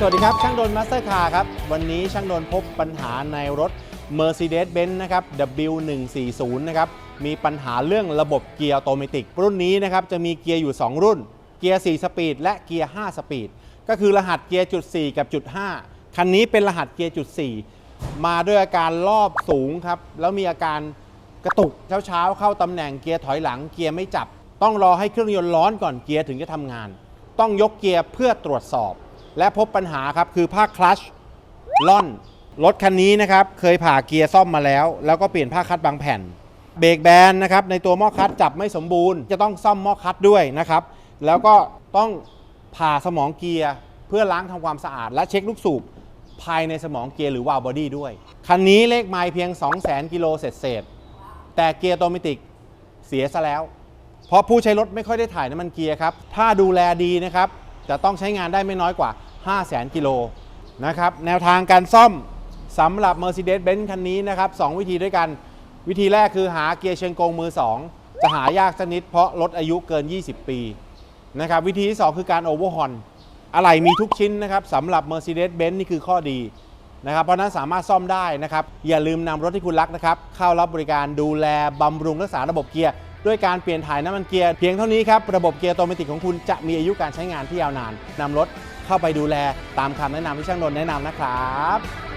สวัสดีครับ ช่างโดนมาสเตอร์คาร์ครับ วันนี้ช่างโดนพบปัญหาในรถ Mercedes-Benz นะครับ W140 นะครับ มีปัญหาเรื่องระบบเกียร์ออโตเมติกรุ่นนี้นะครับ จะมีเกียร์อยู่ 2 รุ่น เกียร์ 4 สปีด และเกียร์ 5 สปีด ก็คือรหัสเกียร์จุด 4 กับจุด 5 คันนี้เป็นรหัสเกียร์จุด 4 มาด้วยอาการรอบสูงครับ แล้วมีอาการกระตุกเช้าๆ เข้าตำแหน่งเกียร์ถอยหลัง เกียร์ไม่จับ ต้องรอให้เครื่องยนต์ร้อนก่อนเกียร์ถึงจะทำงาน ต้องยกเกียร์เพื่อตรวจสอบ และพบปัญหาครับคือภาคคลัชล่อน รถคันนี้นะครับเคยผ่าเกียร์ซ่อมมาแล้ว แล้วก็เปลี่ยนผ้าคัดบางแผ่น เบรกแบนนะครับในตัวหม้อคัดจับไม่สมบูรณ์ จะต้องซ่อมหม้อคัดด้วยนะครับ แล้วก็ต้องผ่าสมองเกียร์เพื่อล้างทำความสะอาด และเช็คลูกสูบภายในสมองเกียร์หรือวาล์วบอดี้ด้วย คันนี้เลขไมล์เพียง 200,000 กิโลเศษๆแต่เกียร์โตเมติกเสียซะแล้ว เพราะผู้ใช้รถไม่ค่อยได้ถ่ายน้ำมันเกียร์ครับ ถ้าดูแลดีนะครับ จะต้องใช้งานได้ไม่น้อยกว่า 500,000 กิโลนะครับแนวทางการซ่อมสำหรับ Mercedes-Benz คันนี้นะครับ 2 วิธีด้วยกัน วิธีแรกคือหาเกียร์เชียงกงมือ 2 จะหายากสักนิดเพราะรถอายุเกิน 20 ปีนะครับวิธีที่ 2 คือการโอเวอร์ฮอนอะไหล่มีทุกชิ้นนะครับสำหรับ Mercedes-Benz นี่คือข้อดีนะครับเพราะนั้นสามารถซ่อมได้นะครับ อย่าลืมนำรถที่คุณรักนะครับ เข้ารับบริการดูแลบำรุงรักษาระบบเกียร์ ด้วยการเปลี่ยนถ่ายน้ำมันเกียร์เพียงเท่านี้ครับ ระบบเกียร์ออโตเมติกของคุณจะมีอายุการใช้งานที่ยาวนานนำรถเข้าไปดูแลตามคำแนะนำที่ช่างนนท์แนะนำนะครับ